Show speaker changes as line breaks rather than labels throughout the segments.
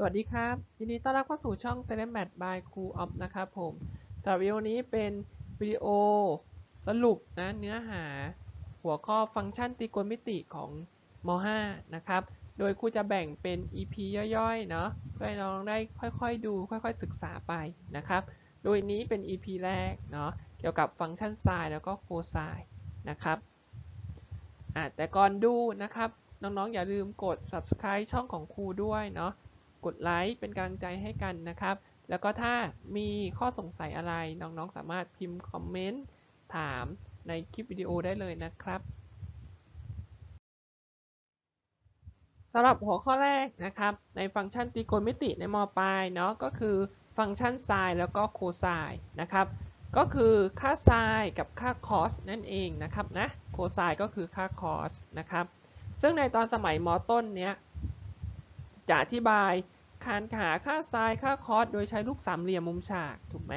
สวัสดีครับ ยินดีต้อนรับเข้าสู่ช่อง c e l e m a t by ครูออฟนะครับผมสำหรับวิดีโอนี้เป็นวิดีโอสรุปนะเนื้อหาหัวข้อฟังก์ชันตรีโกณมิติของม .5 นะครับ โดยครูจะแบ่งเป็น EP ย่อยๆ เนาะเพื่อให้น้องได้ค่อยๆดู ค่อยๆศึกษาไปนะครับ โดยนี้เป็น EP แรกเนาะเกี่ยวกับฟังก์ชันไซน์แล้วก็โคไซน์นะครับแต่ก่อนดูนะครับน้องๆอย่าลืมกด subscribe ช่องของครูด้วยเนาะ กดไลค์เป็นกำลังใจให้กันนะครับ แล้วก็ถ้ามีข้อสงสัยอะไรน้องๆสามารถพิมพ์คอมเมนต์ถามในคลิปวิดีโอได้เลยนะครับสำหรับหัวข้อแรกนะครับ ในฟังก์ชันตรีโกณมิติในมปลายเนาะก็คือฟังก์ชันไซน์แล้วก็โคไซน์นะครับ ก็คือค่าไซน์กับค่าคอสนั่นเองนะครับนะโคไซน์ก็คือค่าคอสนะครับ ซึ่งในตอนสมัยมต้นเนี้ย จะอธิบายการหาค่าไซน์ค่าคอสโดยใช้รูปสามเหลี่ยมมุมฉากถูกไหม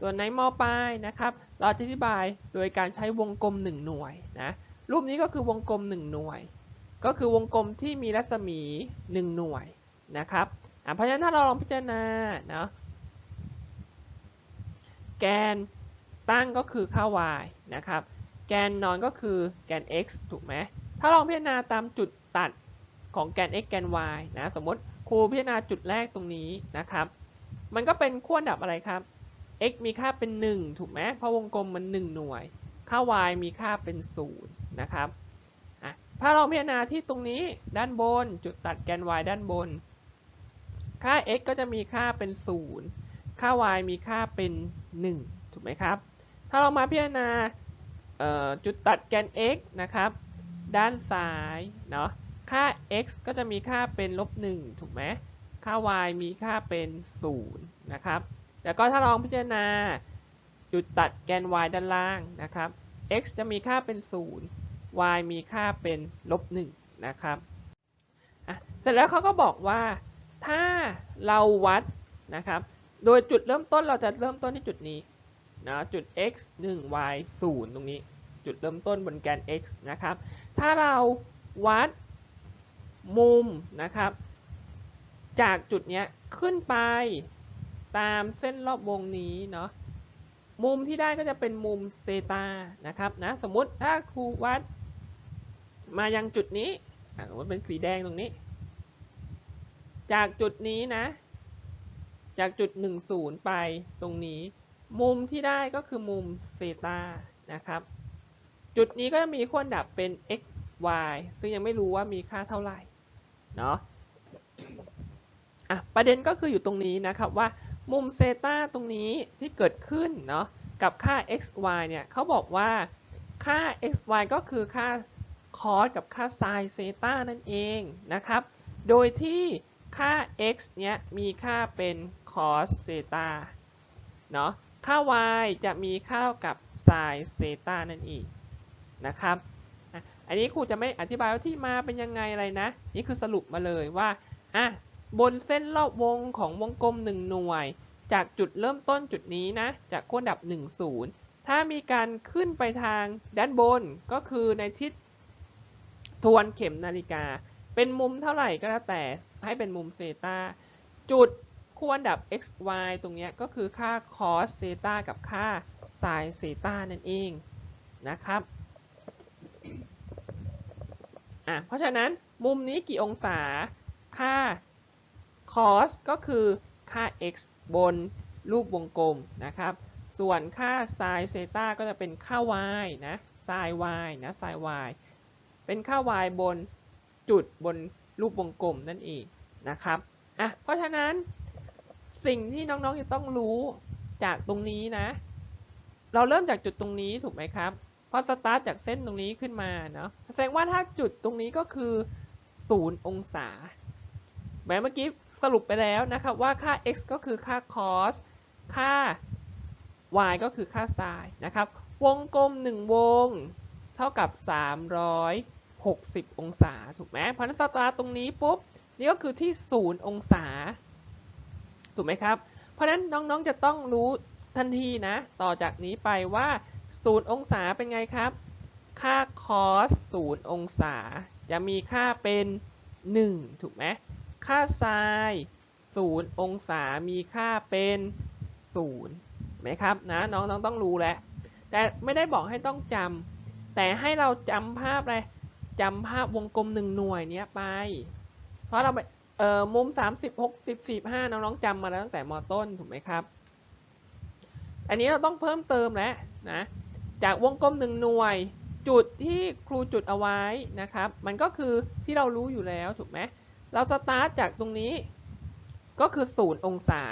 ตัวในมปลายนะครับ เราจะอธิบายโดยการใช้วงกลม 1 หน่วยนะรูปนี้ก็คือวงกลม 1 หน่วย ก็คือวงกลมที่มีรัศมี 1 หน่วยนะครับเพราะฉะนั้นถ้าเราลองพิจารณานะแกนตั้งก็คือค่า y นะครับ แกนนอนก็คือแกน x ถูกไหมถ้าลองพิจารณาตามจุดตัด ของแกน x แกน y นะสมมติครูพิจารณาจุดแรกตรงนี้นะครับ มันก็เป็นขั้วดับอะไรครับ x มีค่าเป็น 1 ถูกไหมเพราะวงกลมมัน 1 หน่วย ค่า y มีค่าเป็น 0 นะครับถ้าเราพิจารณาที่ตรงนี้ด้านบนจุดตัดแกน y ด้านบน ค่า x ก็จะมีค่าเป็น 0 ค่า y มีค่าเป็น 1 ถูกไหมครับ ถ้าเรามาพิจารณาจุดตัดแกน x นะครับ ด้านซ้ายเนาะ ค่า x ก็จะมีค่าเป็นลบ1ถูกไหมค่า y มีค่าเป็น0นะครับแล้วก็ถ้าลองพิจารณาจุดตัดแกน y ด้านล่างนะครับ x จะมีค่าเป็น 0 y มีค่าเป็นลบ1นะครับเสร็จแล้วเขาก็บอกว่าถ้าเราวัดนะครับ โดยจุดเริ่มต้นเราจะเริ่มต้นที่จุดนี้นะจุด x 1 y 0 ตรงนี้ จุดเริ่มต้นบนแกน x นะครับ ถ้าเราวัด มุมนะครับ จากจุดนี้ขึ้นไปตามเส้นรอบวงนี้เนาะมุมที่ได้ก็จะเป็นมุมเซตานะครับนะสมมุติถ้าครูวัดมายังจุดนี้สมมติเป็นสีแดงตรงนี้ จากจุดนี้นะ จากจุด 10 ไปตรงนี้ มุมที่ได้ก็คือมุมเซตานะครับ จุดนี้ก็จะมีขั้วดับเป็น x y ซึ่งยังไม่รู้ว่ามีค่าเท่าไหร่เนาะอะประเด็นก็คืออยู่ตรงนี้นะครับว่ามุมเซตาตรงนี้ที่เกิดขึ้นเนาะกับค่า x y เนี่ยเขาบอกว่าค่า x y ก็คือค่าคอสกับค่าไซน์เซตานั่นเองนะครับ โดยที่ค่า x เนี่ยมีค่าเป็นคอสเซตาเนาะค่า y จะมีค่าเท่ากับไซน์เซตานั่นเองนะครับ อันนี้ครูจะไม่อธิบายว่าที่มาเป็นยังไงอะไรนะ นี่คือสรุปมาเลยว่าอะบนเส้นรอบวงของวงกลม 1 หน่วย จากจุดเริ่มต้นจุดนี้นะ จากขั้วดับ 1 0 ถ้ามีการขึ้นไปทางด้านบนก็คือในทิศทวนเข็มนาฬิกา เป็นมุมเท่าไหร่ก็แล้วแต่ให้เป็นมุมเซตาจุดขั้วดับ x y ตรงนี้ก็คือค่า cos เซตากับค่า sin เซตานั่นเองนะครับ อะเพราะฉะนั้นมุมนี้กี่องศา ค่า cos ก็คือค่า x บนรูปวงกลมนะครับ ส่วนค่า sin เซตาก็จะเป็นค่า y นะ sin y นะ sin y เป็นค่า y บนจุดบนรูปวงกลมนั่นเองนะครับอะเพราะฉะนั้นสิ่งที่น้องๆจะต้องรู้จากตรงนี้นะ เราเริ่มจากจุดตรงนี้ถูกไหมครับ พอสตาร์ทจากเส้นตรงนี้ขึ้นมาเนาะแสดงว่าถ้าจุดตรงนี้ก็คือ0องศาแม้เมื่อกี้สรุปไปแล้วนะครับว่าค่า x ก็คือค่า cos ค่า y ก็คือค่า sin นะครับ วงกลม 1 วง เท่ากับ 360 องศา ถูกไหมเพอนั้นสตาร์ตรงนี้ปุ๊บ นี่ก็คือที่ 0 องศา ถูกไหมครับ เพราะนั้นน้องๆจะต้องรู้ทันทีนะ ต่อจากนี้ไปว่า 0องศาเป็นไงครับ ค่า cos 0องศา จะมีค่าเป็น 1 ถูกไหม ค่า sin 0องศา มีค่าเป็น0ไหมครับนะน้องน้องต้องรู้แล้ว แต่ไม่ได้บอกให้ต้องจำ แต่ให้เราจำภาพอะไรจำภาพวงกลมหนึ่งหน่วยเนี้ยไป เพราะเราไปเอ่อมุม 30 60 45น้องๆจำมาแล้วตั้งแต่มต้นถูกไหมครับ อันนี้เราต้องเพิ่มเติมแล้วนะ จากวงกลมหนึ่งหน่วย จุดที่ครูจุดเอาไว้นะครับ มันก็คือที่เรารู้อยู่แล้วถูกไหมเราสตาร์ทจากตรงนี้ ก็คือ 0 องศา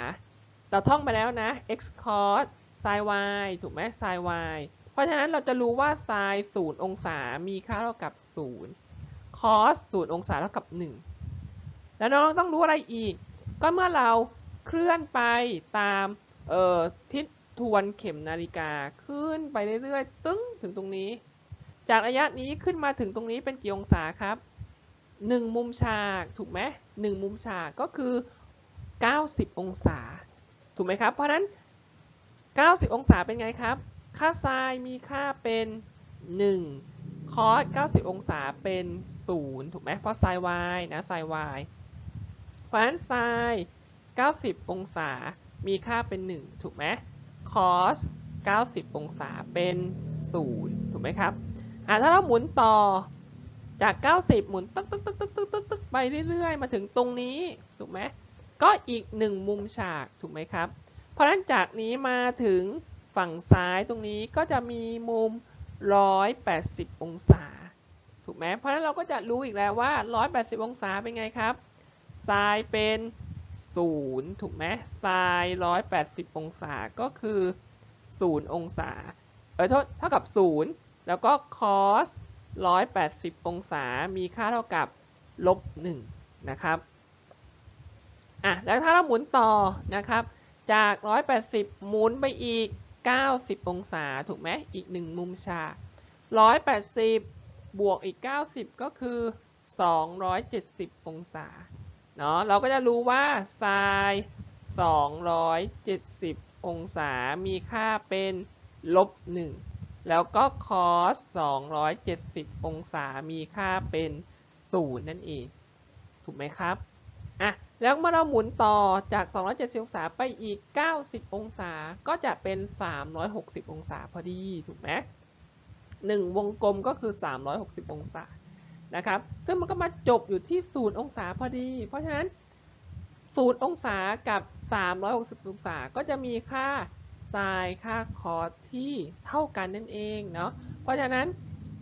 เราท่องไปแล้วนะ x cos sin y ถูกไหม sin y เพราะฉะนั้นเราจะรู้ว่า sin 0 องศา มีค่าเท่ากับ 0 cos 0 องศาเท่ากับ 1 แล้วน้องต้องรู้อะไรอีก ก็เมื่อเราเคลื่อนไปตามเออทิศ ทวนเข็มนาฬิกาขึ้นไปเรื่อยๆ ตึ้งถึงตรงนี้ จากระยะนี้ขึ้นมาถึงตรงนี้เป็นกี่องศาครับ1มุมฉากถูกไหมหนึ่งมุมฉากก็คือ 90 องศา ถูกไหมครับ เพราะฉะนั้น 90 องศาเป็นไงครับ ค่าไซน์มีค่าเป็น 1 คอส 90 องศาเป็น 0 ถูกไหมเพราะไซน์ y นะไซน์ y เพราะฉะนั้นไซน์ 90 องศามีค่าเป็น 1 ถูกไหม คอส90 องศาเป็น 0 ถูกไหมครับอะถ้าเราหมุนต่อจาก 90 หมุนตึ๊กตึ๊กตึ๊กตึ๊กตึ๊กตึ๊กตึ๊กไปเรื่อยๆ มาถึงตรงนี้ถูกไหมก็อีก1มุมฉากถูกไหมครับ เพราะฉะนั้นจากนี้มาถึงฝั่งซ้ายตรงนี้ก็จะมีมุม 180 องศา ถูกไหมเพราะฉะนั้นเราก็จะรู้อีกแล้วว่า 180 องศาเป็นไงครับไซน์เป็น 0 ถูกไหมไซน์180 องศาก็คือ 0 องศา เออโทษเท่ากับ 0 แล้วก็ cos 180 องศา มีค่าเท่ากับลบ1นะครับอะแล้วถ้าเราหมุนต่อนะครับ จาก 180 หมุนไปอีก 90 องศา ถูกไหมอีก 1 มุมฉาก180 บวกอีก 90 ก็คือ 270 องศา เนาะเราก็จะรู้ว่า sin 270 องศา มีค่าเป็นลบ 1 แล้วก็ cos 270 องศา มีค่าเป็น 0 นั่นเอง ถูกไหมครับ อะ แล้วเมื่อเราหมุนต่อจาก 270 องศาไปอีก 90 องศา ก็จะเป็น 360 องศาพอดี ถูกไหมหนึ่งวงกลมก็คือ 360 องศา นะครับ ซึ่งมันก็มาจบอยู่ที่0องศาพอดี เพราะฉะนั้น0องศากับ 360 องศาก็จะมีค่า sin ค่า cos ที่เท่ากันนั่นเองเนาะ เพราะฉะนั้น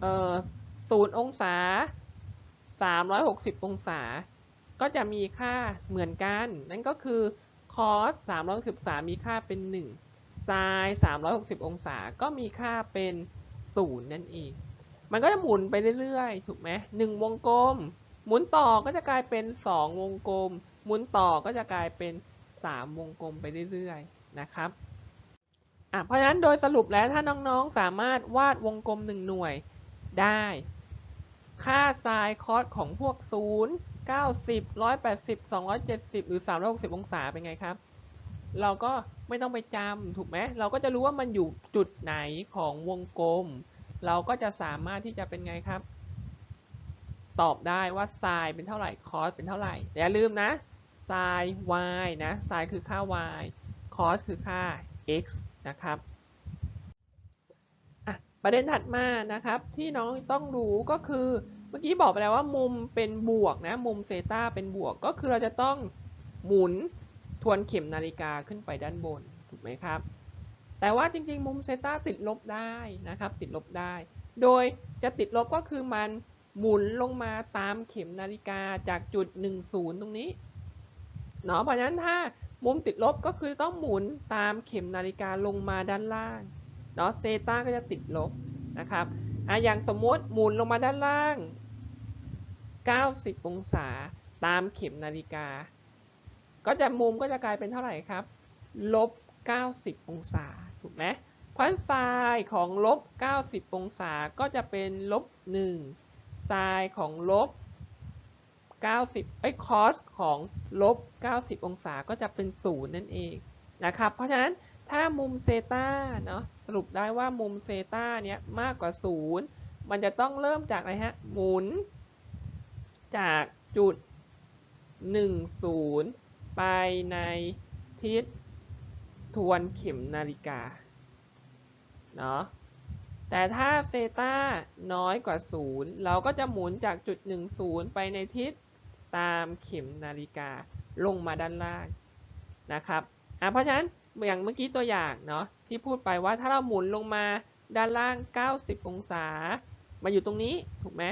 เอ่อ0องศา 360 องศา ก็จะมีค่าเหมือนกัน นั่นก็คือ cos 360องศามีค่าเป็น1 sin 360 องศาก็มีค่าเป็น 0 นั่นเอง มันก็จะหมุนไปเรื่อยๆ ถูกไหมหนึ่งวงกลม หมุนต่อก็จะกลายเป็น 2 วงกลม หมุนต่อก็จะกลายเป็น 3 วงกลมไปเรื่อยๆ นะครับอะเพราะฉะนั้นโดยสรุปแล้วถ้าน้องๆ สามารถวาดวงกลม 1 หน่วยได้ ค่าไซน์คอสของพวก 0 90 180 270 หรือ 360 องศาเป็นไงครับ เราก็ไม่ต้องไปจำถูกไหม เราก็จะรู้ว่ามันอยู่จุดไหนของวงกลม เราก็จะสามารถที่จะเป็นไงครับ ตอบได้ว่าไซน์เป็นเท่าไหร่คอสเป็นเท่าไหร่อย่าลืมนะไซน์ y นะไซน์คือค่า y คอสคือค่า x นะครับอะประเด็นถัดมานะครับที่น้องต้องรู้ก็คือเมื่อกี้บอกไปแล้วว่ามุมเป็นบวกนะมุมเซตาเป็นบวกก็คือเราจะต้องหมุนทวนเข็มนาฬิกาขึ้นไปด้านบนถูกไหมครับ แต่ว่าจริงๆ มุมเซตาติดลบได้นะครับ ติดลบได้ โดยจะติดลบก็คือมันหมุนลงมาตามเข็มนาฬิกาจากจุด 10 ตรงนี้เนาะเพราะฉะนั้นถ้ามุมติดลบก็คือต้องหมุนตามเข็มนาฬิกาลงมาด้านล่างเนาะเซตาก็จะติดลบนะครับอะอย่างสมมติหมุนลงมาด้านล่าง 90 องศาตามเข็มนาฬิกา ก็จะมุมก็จะกลายเป็นเท่าไหร่ครับ ลบ 90 องศา ถูกไหมเพราไซน์ของลบ 90 องศาก็จะเป็นลบ1ไซน์ของลบ 90ไอ้คอสของลบ 90 องศาก็จะเป็น 0 นั่นเองนะครับ เพราะฉะนั้นถ้ามุมเซตาเนาะสรุปได้ว่ามุมเซตาเนี้ยมากกว่า 0 มันจะต้องเริ่มจากอะไรฮะ หมุน จากจุด 10 ไปในทิศ ทวนเข็มนาฬิกาเนาะแต่ถ้าเซตาน้อยกว่า 0 เราก็จะหมุนจากจุด 10 ไปในทิศตามเข็มนาฬิกาลงมาด้านล่างนะครับอะเพราะฉะนั้นอย่างเมื่อกี้ตัวอย่างเนาะที่พูดไปว่าถ้าเราหมุนลงมาด้านล่าง 90 องศา มาอยู่ตรงนี้ถูกไหม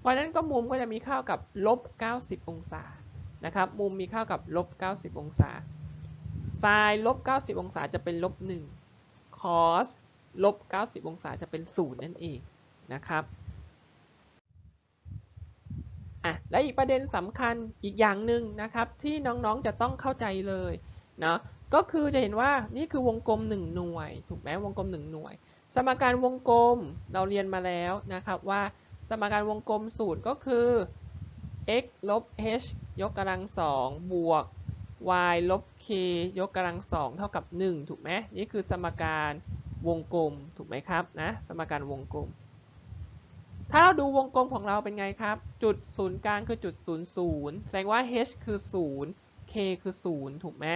เพราะฉะนั้นก็มุมก็จะมีค่ากับลบ 90 องศานะครับมุมมีค่ากับลบ 90 องศา ไซน์ลบ 90 องศาจะเป็นลบ1คอสลบ 90 องศาจะเป็น 0 นั่นเองนะครับอะและอีกประเด็นสำคัญอีกอย่างหนึ่งนะครับที่น้องๆจะต้องเข้าใจเลยเนาะก็คือจะเห็นว่านี่คือวงกลม 1 หน่วย ถูกไหมวงกลม 1 หน่วย สมการวงกลมเราเรียนมาแล้วนะครับว่าสมการวงกลมสูตรก็คือ x ลบ h ยกกำลังสองบวก y ลบ k ยกกำลังสองเท่ากับ 1 ถูกไหมนี่คือสมการวงกลมถูกไหมครับนะสมการวงกลม ถ้าเราดูวงกลมของเราเป็นไงครับ จุดศูนย์กลางคือจุด0 0แสดงว่า h คือ 0 k คือ 0 ถูกไหม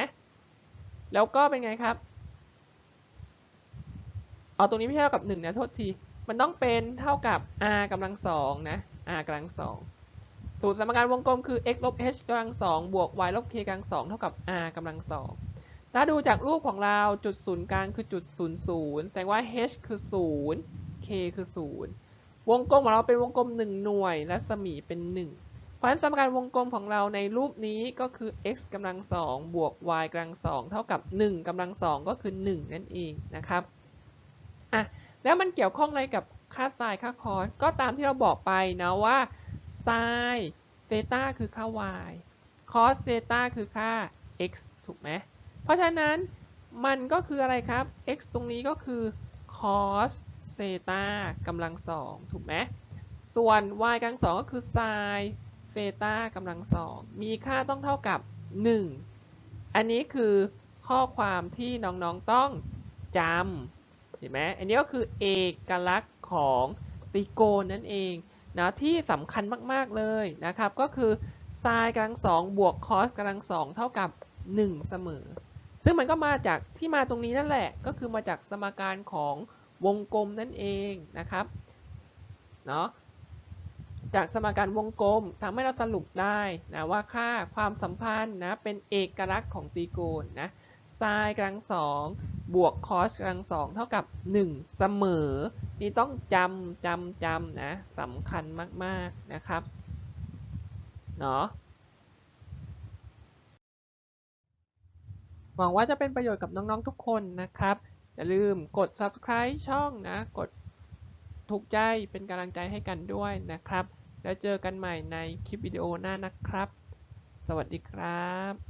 แล้วก็เป็นไงครับ เอาตรงนี้ไม่ใช่เท่ากับ 1 นะ โทษที มันต้องเป็นเท่ากับ r กำลังสองนะ r กำลังสอง สูตรสมการวงกลมคือ x ลบ h กำลังสองบวก y ลบ k กำลังสองเท่ากับ r กำลังสองถ้าดูจากรูปของเราจุดศูนย์กลางคือจุด0 0แสดงว่า h คือ0 k คือ0วงกลมของเราเป็นวงกลม1หน่วยและสมีเป็น1เพราะฉะนั้นสมการวงกลมของเราในรูปนี้ก็คือ x กำลังสองบวก y กำลังสองเท่ากับ 1กำลังสองก็คือ 1 นั่นเองนะครับอะแล้วมันเกี่ยวข้องอะไรกับค่าไซน์ค่าคอสก็ตามที่เราบอกไปนะว่า ไซน์เซต้าคือค่า y คอสเซต้าคือค่า x ถูกไหมเพราะฉะนั้นมันก็คืออะไรครับ x ตรงนี้ก็คือ cos เซต้ากำลังสองถูกไหมส่วน y กำลังสองก็คือ sin เซต้ากำลังสองมีค่าต้องเท่ากับ 1 อันนี้คือข้อความที่น้องๆต้องจำเห็นไหมอันนี้ก็คือเอกลักษณ์ของตรีโกณนั่นเอง นะที่สำคัญมาก ๆ เลยนะครับ ก็คือ sin กำลังสองบวก cos กำลังสองเท่ากับ 1 เสมอ ซึ่งมันก็มาจากที่มาตรงนี้นั่นแหละ ก็คือมาจากสมการของวงกลมนั่นเองนะครับเนาะจากสมการวงกลมทำให้เราสรุปได้นะว่าค่าความสัมพันธ์นะเป็นเอกลักษณ์ของตรีโกณนะ sin กำลังสอง บวก cos กำลังสองเท่ากับ 1 เสมอ นี่ต้องจำจำจำนะสำคัญมาก ๆ นะครับเนาะหวังว่าจะเป็นประโยชน์กับน้อง ๆ ทุกคนนะครับ อย่าลืมกด subscribe ช่องนะ กดถูกใจเป็นกำลังใจให้กันด้วยนะครับ แล้วเจอกันใหม่ในคลิปวิดีโอหน้านะครับ สวัสดีครับ